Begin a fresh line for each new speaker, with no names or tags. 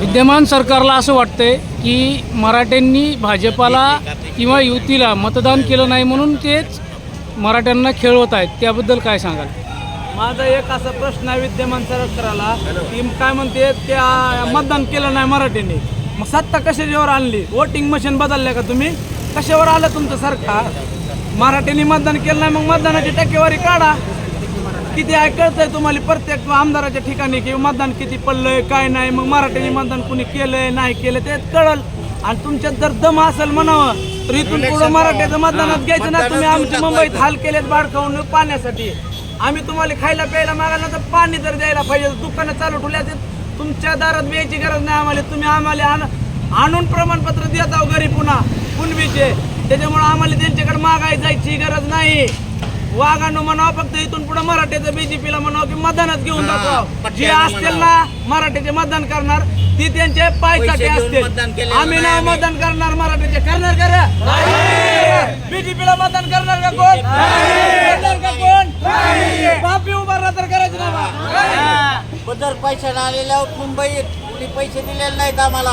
विद्यमान सरकारला असं वाटतंय की मराठ्यांनी भाजपाला किंवा युतीला मतदान केलं नाही म्हणून तेच मराठ्यांना खेळवत आहेत. त्याबद्दल काय सांगाल?
माझा एक असा प्रश्न आहे विद्यमान सरकारला की काय म्हणते त्या मतदान केलं नाही मराठीने मग सत्ता कशाच्यावर आणली? वोटिंग मशीन बदलल्या का तुम्ही? कशावर आलं तुमचं सरकार? मराठीने मतदान केलं नाही मग मतदानाची टक्केवारी काढा. किती आहे कळतंय तुम्हाला? प्रत्येक आमदाराच्या ठिकाणी की मतदान किती पडलंय काय नाही मग मराठीने मतदान कुणी केलंय नाही केलं ते कळल. आणि तुमच्यात जर दम असेल म्हणावं तर इथून पुढं मराठ्याचं मतदानात घ्यायचं ना. तुम्ही आमच्या मुंबईत हाल केलेत खाऊन पाण्यासाठी. आम्ही तुम्हाला खायला प्यायला मागायला तर पाणी जर द्यायला पाहिजे दुकानं चालू ठेवल्या तुमच्या दारात यायची गरज नाही आम्हाला. तुम्ही आम्हाला आण- आणून प्रमाणपत्र देत आहो घरी पुन्हा कुणबीचे त्याच्यामुळे आम्हाला त्यांच्याकडे मागाय जायची गरज नाही. वाघांनो म्हणावं फक्त इथून पुढे मराठ्याचं बीजेपीला म्हणावं की मतदानच घेऊन दाखवा. जे असतील ना मराठ्याचे मतदान करणार ती त्यांचे पायसाठी असतील. आम्ही ना मतदान करणार मराठ्याचे करणार करा बीजेपीला मतदान करणार का कोण? करणार का कोण? बापी उभारला तर करायचं ना.
जर पैसे आलेल्या मुंबईत कुणी पैसे दिलेले नाहीत आम्हाला.